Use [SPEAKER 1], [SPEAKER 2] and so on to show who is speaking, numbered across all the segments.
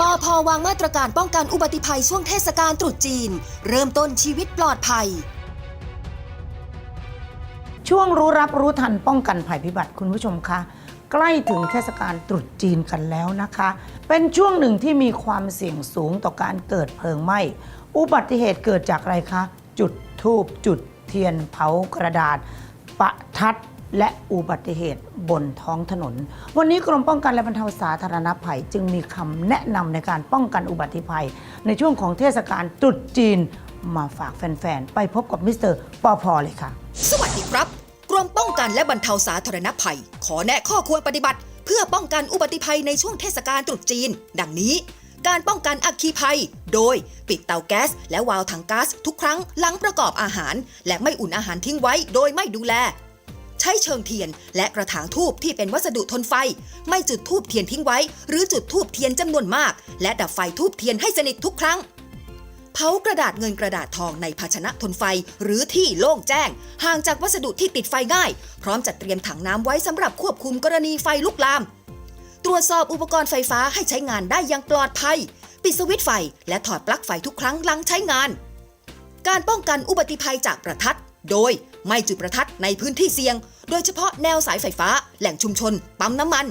[SPEAKER 1] ปพวางมาตรการป้องกันอุบัติภัยช่วงเทศกาลตรุษจีน เริ่มต้นชีวิตปลอดภัย
[SPEAKER 2] ช่วงรู้รับรู้ทันป้องกันภัยพิบัติคุณผู้ชมคะ ใกล้ถึงเทศกาลตรุษจีนกันแล้วนะคะ เป็นช่วงหนึ่งที่มีความเสี่ยงสูงต่อการเกิดเพลิงไหม้อุบัติเหตุเกิดจากอะไรคะ จุดทูบจุดเทียนเผากระดาษประทัด และอุบัติเหตุบนท้องถนน วันนี้กรมป้องกันและบรรเทาสาธารณภัย จึงมีคำแนะนำในการป้องกันอุบัติภัย ในช่วงของเทศกาลตรุษจีนมาฝากแฟน ๆ ไปพบกับมิสเตอร์ปอพอเลยค่ะ
[SPEAKER 1] สวัสดีครับ กรมป้องกันและบรรเทาสาธารณภัย ขอแนะข้อควรปฏิบัติ เพื่อป้องกันอุบัติภัยในช่วงเทศกาลตรุษจีน ดังนี้ การป้องกันอัคคีภัย โดยปิดเตาแก๊สและวาล์วถังก๊าซทุกครั้งหลังประกอบอาหาร และไม่อุ่นอาหารทิ้งไว้โดยไม่ดูแล ใช้เชิงเทียน และกระถางทูบที่เป็นวัสดุทนไฟ ไม่จุดทูบเทียนทิ้งไว้ หรือจุดทูบเทียนจำนวนมาก และดับไฟทูบเทียนให้สนิททุกครั้ง เผากระดาษเงินกระดาษทองในภาชนะทนไฟหรือที่โล่งแจ้ง ห่างจากวัสดุที่ติดไฟง่าย พร้อมจัดเตรียมถังน้ำไว้สำหรับควบคุมกรณีไฟลุกลาม ตรวจสอบอุปกรณ์ไฟฟ้าให้ใช้งานได้อย่างปลอดภัย ปิดสวิตช์ไฟ และถอดปลั๊กไฟทุกครั้งหลังใช้งาน การป้องกันอุบัติภัยจากประทัด โดย ไม่จุดประทัดในพื้นที่เสี่ยง โดยเฉพาะแนวสายไฟฟ้า แหล่งชุมชน ปั๊มน้ำมัน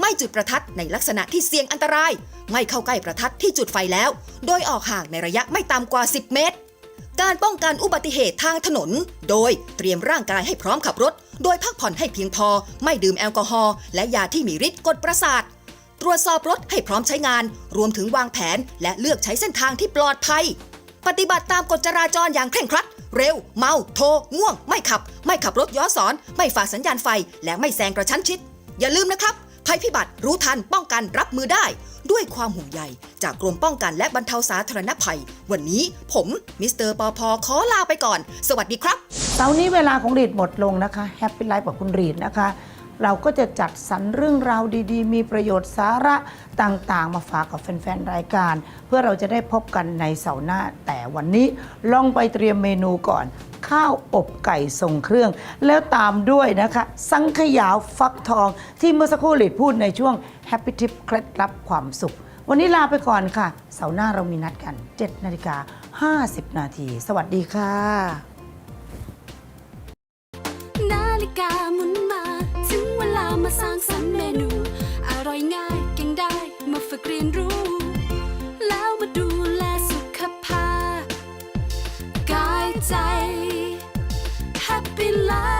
[SPEAKER 1] ไม่จุดประทัดในลักษณะที่เสี่ยงอันตราย ไม่เข้าใกล้ประทัดที่จุดไฟแล้ว โดยออกห่างในระยะไม่ต่ำกว่า 10 เมตร การป้องกันอุบัติเหตุทางถนน โดยเตรียมร่างกายให้พร้อมขับรถ โดยพักผ่อนให้เพียงพอ ไม่ดื่มแอลกอฮอล์และยาที่มีฤทธิ์กดประสาทตรวจสอบรถให้พร้อมใช้งาน รวมถึงวางแผน และเลือกใช้เส้นทางที่ปลอดภัย ปฏิบัติตามกฎจราจรอย่างเคร่งครัด เร็ว เมา โทรง่วง ไม่ขับ ไม่ขับรถย้อนสอน ไม่ฝ่าสัญญาณไฟ และไม่แซงกระชั้นชิด อย่าลืมนะครับ ภัยพิบัติรู้ทันป้องกันรับมือได้ ด้วยความห่วงใย จากกรมป้องกันและบรรเทาสาธารณภัย วันนี้ผมมิสเตอร์ปอพอขอลาไปก่อน สวัสดีครับ
[SPEAKER 2] เสาร์นี้เวลาของรีดหมดลงนะคะแฮปปี้ไลฟ์กับคุณรีดนะคะ เราก็จะจัดสรรเรื่องราวดีๆ มีประโยชน์สาระต่างๆ มาฝากกับแฟนๆ รายการ เพื่อเราจะได้พบกันในเสาร์หน้า แต่วันนี้ลองไปเตรียมเมนูก่อน ข้าวอบไก่ทรงเครื่อง แล้วตามด้วยนะคะ สังขยาวฟักทอง ที่เมื่อสักครู่รีดพูดในช่วง Happy Tip เคล็ดลับความสุข วันนี้ลาไปก่อนค่ะ เสาร์หน้าเรามีนัดกัน 7นาฬิกา50 นาที สวัสดีค่ะ
[SPEAKER 3] แล้วมาดูแลสุขภาพกายใจ Happy Life